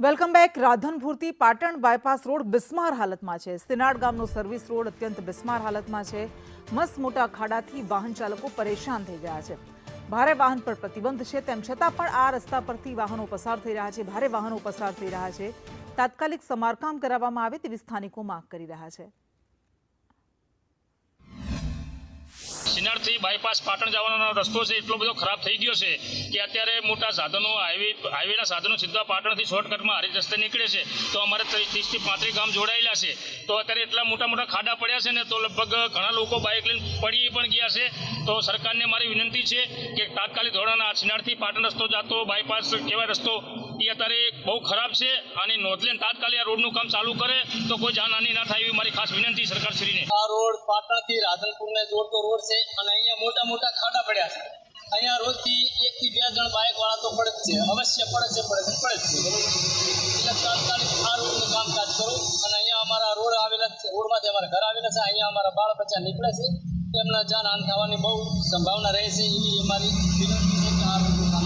Welcome back. રાધનપુરથી Patan bypass road બિસ્માર હાલતમાં છે. સિનાડ ગામનો સર્વિસ રોડ અત્યંત બિસ્માર હાલતમાં છે. મસ્ત મોટા ખાડાથી વાહન ચાલકો પરેશાન થઈ ગયા છે. ભારે વાહન પર પ્રતિબંધ છે. તેમ છતાં પણ આ રસ્તા પરથી વાહનો પસાર થઈ રહ્યા છે. ભારે વાહનો પસાર થઈ રહ્યા છે. તાત્કાલિક સમારકામ કરાવવામાં આવે તેવી સ્થાનિકો માંગ કરી રહ્યા છે. સિનારથી બાયપાસ પાટણ જવાનો રસ્તો છે, એટલો બધો ખરાબ થઈ ગયો છે કે અત્યારે મોટા સાધનો હાઈવે હાઈવેના સાધનો સીધા પાટણથી શોર્ટકટમાં હરી રસ્તે નીકળે છે. તો અમારે ત્રીસથી પાંત્રીસ ગામ જોડાયેલા છે. તો અત્યારે એટલા મોટા મોટા ખાડા પડ્યા છે ને, તો લગભગ ઘણા લોકો બાઇક લઈને પડી પણ ગયા છે. તો સરકારને મારી વિનંતી છે કે તાત્કાલિક ધોરણે આ પાટણ રસ્તો જતો બાયપાસ કહેવાય રસ્તો, એ અત્યારે બહુ ખરાબ છે અને નોંધલેન તાત્કાલિક આ રોડનું કામ ચાલુ કરે તો કોઈ જાનહાની ના થાય એવી મારી ખાસ વિનંતી સરકારશ્રીને. આ રોડ પાટણથી રાધનપુરને જોડતો રોડ છે અને અહીંયા મોટા મોટા ખાડા પડ્યા છે. અહીંયા રોજથી એકથી બે જણ બાઇક વાળા તો પડે જ છે. અવશ્ય પડે છે પડે છે, પડે જ છે. એટલે તાત્કાલિક આ કામકાજ કરો અને અહીંયા અમારા રોડ આવેલા છે. રોડમાંથી અમારા ઘર આવેલા છે. અહીંયા અમારા બાળ બચ્ચા નીકળે છે. એમના જાનહાન થવાની બહુ સંભાવના રહે છે. એવી અમારી વિનંતી છે કે આ